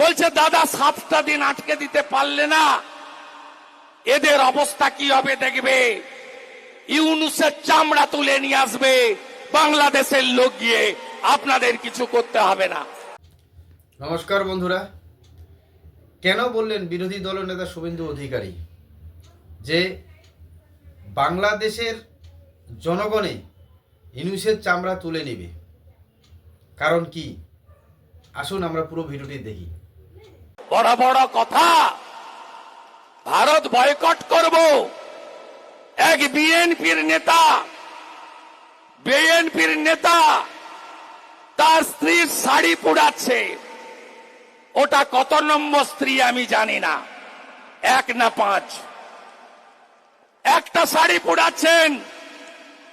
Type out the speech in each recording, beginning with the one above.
বলছে, দাদা, সাতটা দিন আটকে দিতে পারলে না। এদের অবস্থা কি হবে দেখবে? ইউনুসের চামড়া তুলে নিয়ে আসবে, বাংলাদেশের লোক গিয়ে আপনাদের কিছু করতে হবে না। নমস্কার বন্ধুরা। কেন বললেন বিরোধী দলনেতা শুভেন্দু অধিকারী? যে বাংলাদেশের জনগণে ইনুসের চামড়া তুলে নেবে। কারণ কি? আসুন আমরা পুরো ভিডিওটি দেখি। বড় বড় কথা। ভারত বয়কট করব। এক বিএনপির নেতা বিএনপির নেতা, তার স্ত্রীর শাড়ি পুড়াচ্ছে। ওটা কত নম্বর স্ত্রী আমি জানি না। এক না পাঁচ। একটা শাড়ি পুড়াচ্ছেন।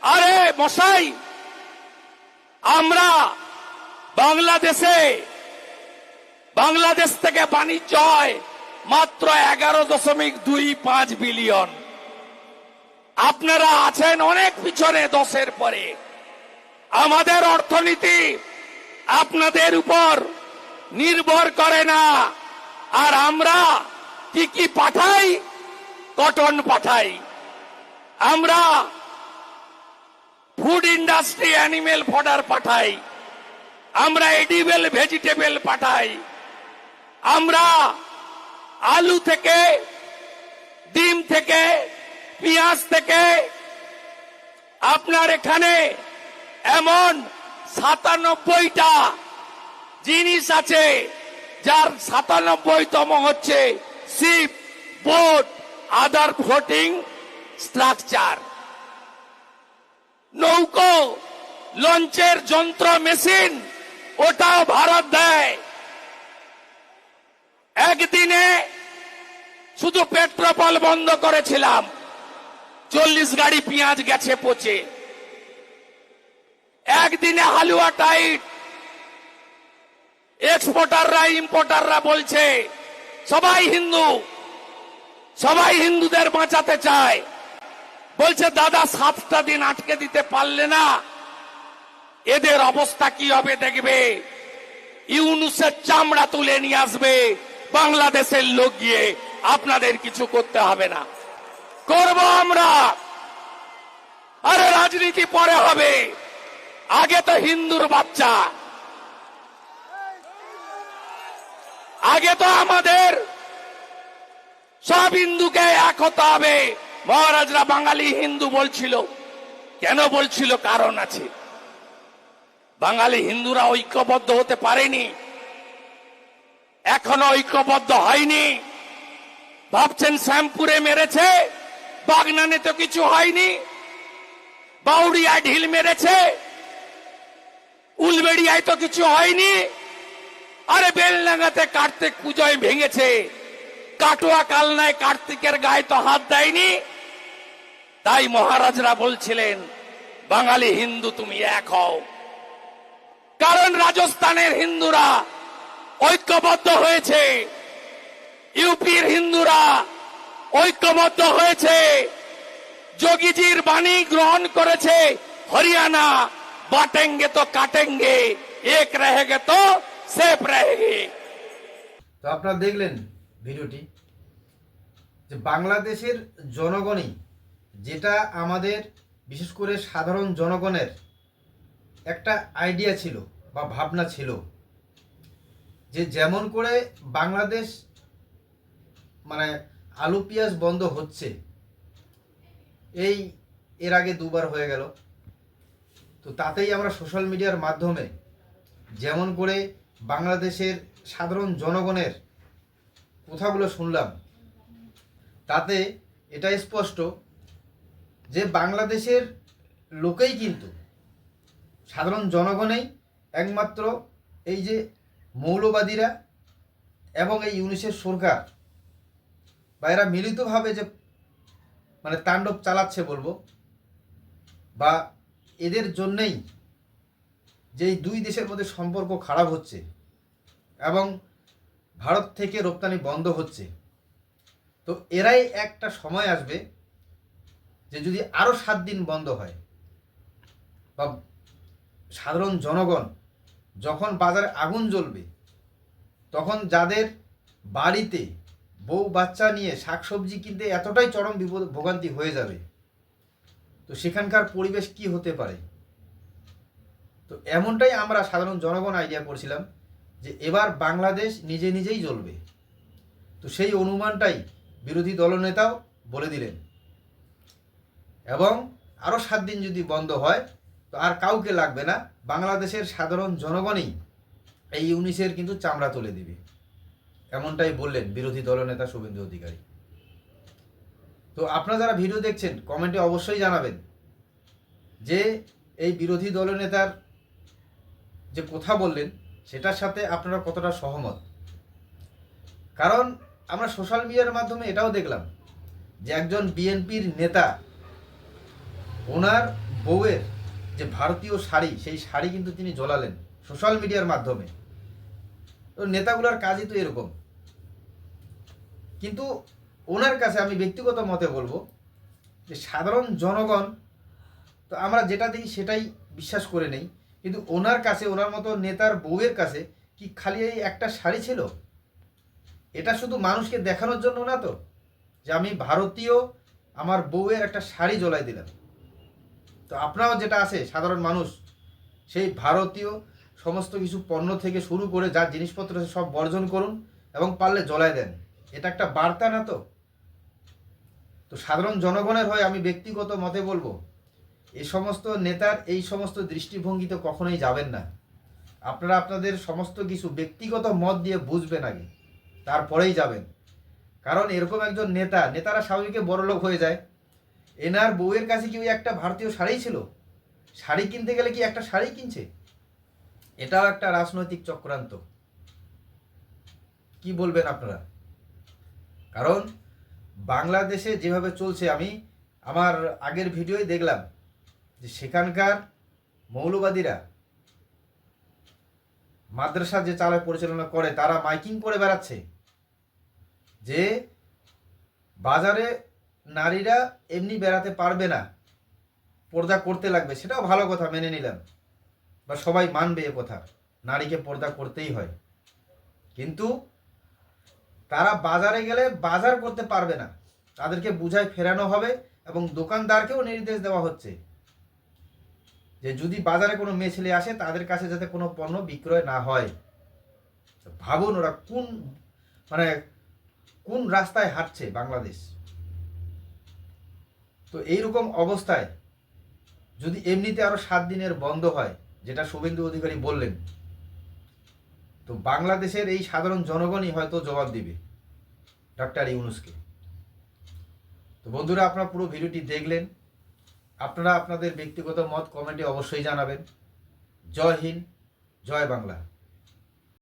আরে মশাই, আমরা বাংলাদেশে বাংলাদেশ থেকে বাণিজ্য হয় মাত্র এগারো দশমিক দুই পাঁচ বিলিয়ন। আপনারা আছেন অনেক পিছনে দশের পরে। আমাদের অর্থনীতি আপনাদের উপর নির্ভর করে না। আর আমরা কি কি পাঠাই? কটন পাঠাই। আমরা ফুড ইন্ডাস্ট্রি অ্যানিমেল ফডার পাঠাই। আমরা এডিবেল ভেজিটেবল পাঠাই। আমরা আলু থেকে, ডিম থেকে, পেঁয়াজ থেকে আপনার এখানে এমন সাতানব্বইটা জিনিস আছে, যার সাতানব্বইতম হচ্ছে ship, boat, other floating structure. নৌকো, লঞ্চের যন্ত্র, মেশিন, ওটাও ভারত দেয়। একদিনে শুধু পেট্রোপল বন্ধ করেছিলাম। চল্লিশ গাড়ি পেঁয়াজ গেছে পচে। একদিনে হালুয়া টাইট। এক্সপোর্টাররা, ইম্পোর্টাররা বলছে, সবাই হিন্দু, সবাই হিন্দুদের বাঁচাতে চায়। বলছে, দাদা, সাতটা দিন আটকে দিতে পারলে না। এদের অবস্থা কি হবে দেখবে? ইউনুসের চামড়া তুলে নিয়ে আসবে। বাংলাদেশের লোক গিয়ে আপনাদের কিছু করতে হবে না। করব আমরা। আরে রাজনীতি পরে হবে। আগে তো হিন্দুর বাচ্চা। আগে তো আমাদের সব হিন্দুকে এক হতে হবে। মহারাজরা বাঙালি হিন্দু বলছিল। কেন বলছিল? কারণ আছে। বাঙালি হিন্দুরা ঐক্যবদ্ধ হতে পারেনি। এখনও ঐক্যবদ্ধ হয়নি। ভাবছেন শ্যামপুরে মেরেছে, বাগনানে তো কিছু হয়নি। বাউরিয়ায় ঢিল মেরেছে, উলবেড়িয়ায় তো কিছু হয়নি। আরে বেলনাগাতে কার্তিক পুজোয় ভেঙেছে, কাটোয়া কালনায় কার্তিকের গায়ে তো হাত দেয়নি। তাই মহারাজরা বলছিলেন, বাঙালি হিন্দু তুমি এক হও। কারণ রাজস্থানের হিন্দুরা ঐক্যবদ্ধ হয়েছে। ইউপির হিন্দুরা ঐক্যবদ্ধ হয়েছে। যোগীজির বাণী গ্রহণ করেছে হরিয়ানা। বাটেঙ্গে তো কাটেঙ্গে, এক রেহে গে তো সেফ রহেগে। তো আপনারা দেখলেন ভিডিওটি, যে বাংলাদেশের জনগণই যেটা আমাদের, বিশেষ করে সাধারণ জনগণের একটা আইডিয়া ছিল বা ভাবনা ছিল। যে যেমন করে বাংলাদেশ মানে আলু পেঁয়াজ বন্ধ হচ্ছে, এই এর আগে দুবার হয়ে গেল। তো তাতেই আমরা সোশ্যাল মিডিয়ার মাধ্যমে যেমন করে বাংলাদেশের সাধারণ জনগণের কথাগুলো শুনলাম, তাতে এটা স্পষ্ট যে বাংলাদেশের লোকেই কিন্তু সাধারণ জনগণেই একমাত্র এই যে মৌলবাদীরা এবং এই ইউনিসের সরকার বা এরা মিলিতভাবে যে মানে তাণ্ডব চালাচ্ছে বলব বা এদের জন্যেই যে এই দুই দেশের মধ্যে সম্পর্ক খারাপ হচ্ছে এবং ভারত থেকে রপ্তানি বন্ধ হচ্ছে, তো এরাই একটা সময় আসবে যে যদি আরও সাত দিন বন্ধ হয় বা সাধারণ জনগণ যখন বাজারে আগুন জ্বলবে, তখন যাদের বাড়িতে বউ বাচ্চা নিয়ে শাকসবজি কিনতে এতটাই চরম বিপদ ভোগান্তি হয়ে যাবে, তো সেখানকার পরিবেশ কি হতে পারে? তো এমনটাই আমরা সাধারণ জনগণ আইডিয়া করছিলাম যে এবার বাংলাদেশ নিজে নিজেই জ্বলবে। তো সেই অনুমানটাই বিরোধী দলনেতাও বলে দিলেন। এবং আরও সাত দিন যদি বন্ধ হয় তো আর কাউকে লাগবে না। বাংলাদেশের সাধারণ জনগণই এই ইউনিসের কিন্তু চামড়া তুলে দিবে। এমনটাই বললেন বিরোধী দলনেতা শুভেন্দু অধিকারী। তো আপনারা যারা ভিডিও দেখছেন, কমেন্টে অবশ্যই জানাবেন যে এই বিরোধী দলনেতার যে কথা বললেন, সেটার সাথে আপনারা কতটা সহমত? কারণ আমরা সোশ্যাল মিডিয়ার মাধ্যমে এটাও দেখলাম যে একজন বিএনপির নেতা, ওনার বউয়ের যে ভারতীয় শাড়ি, সেই শাড়ি কিন্তু তিনি জ্বলালেন সোশ্যাল মিডিয়ার মাধ্যমে। তো নেতাগুলোর কাজই তো এরকম। কিন্তু ওনার কাছে আমি ব্যক্তিগত মতে বলব যে সাধারণ জনগণ, তো আমরা যেটা দিই সেটাই বিশ্বাস করে নেই। কিন্তু ওনার কাছে, ওনার মতো নেতার বউয়ের কাছে কি খালি এই একটা শাড়ি ছিল? এটা শুধু মানুষকে দেখানোর জন্য না তো? যে আমি ভারতীয়, আমার বউয়ের একটা শাড়ি জ্বলাই দিলাম। তো আপনারাও যেটা আছে, সাধারণ মানুষ, সেই ভারতীয় সমস্ত কিছু পণ্য থেকে শুরু করে যা জিনিসপত্র সব বর্জন করুন এবং পারলে জ্বলায় দেন। এটা একটা বার্তা না তো? তো সাধারণ জনগণের হয়ে আমি ব্যক্তিগত মতে বলব এই সমস্ত নেতার এই সমস্ত দৃষ্টিভঙ্গিতে কখনোই যাবেন না। আপনারা আপনাদের সমস্ত কিছু ব্যক্তিগত মত দিয়ে বুঝবেন আগে, তারপরেই যাবেন। কারণ এরকম একজন নেতা, নেতারা স্বাভাবিক বড়লোক হয়ে যায়। এনার বউয়ের কাছে কি ওই একটা ভারতীয় শাড়ি ছিল? শাড়ি কিনতে গেলে কি একটা শাড়ি কিনছে? এটাও একটা রাজনৈতিক চক্রান্ত। কি বলবেন আপনারা? কারণ বাংলাদেশে যেভাবে চলছে, আমি আমার আগের ভিডিওই দেখলাম যে সেখানকার মৌলবাদীরা মাদ্রাসা যে চালায় পরিচালনা করে, তারা মাইকিং করে বেড়াচ্ছে যে বাজারে নারীরা এমনি বেড়াতে পারবে না। পর্দা করতে লাগবে, সেটাও ভালো কথা, মেনে নিলাম। বা সবাই মানবে এ কথা, নারীকে পর্দা করতেই হয়। কিন্তু তারা বাজারে গেলে বাজার করতে পারবে না। তাদেরকে বুঝায় ফেরানো হবে এবং দোকানদারকেও নির্দেশ দেওয়া হচ্ছে। যে যদি বাজারে কোনো মেয়ে ছেলে আসে, তাদের কাছে যাতে কোনো পণ্য বিক্রয় না হয়। ভাবুন ওরা কোন মানে কোন রাস্তায় হাঁটছে বাংলাদেশ। তো এইরকম অবস্থায় যদি এমনিতে আরও সাত দিনের বন্ধ হয়, যেটা শুভেন্দু অধিকারী বললেন, তো বাংলাদেশের এই সাধারণ জনগণই হয়তো জবাব দিবে ডাক্তার ইউনুসকে। তো বন্ধুরা, আপনারা পুরো ভিডিওটি দেখলেন। আপনারা আপনাদের ব্যক্তিগত মত কমেন্টে অবশ্যই জানাবেন। জয় হিন্দ, জয় বাংলা।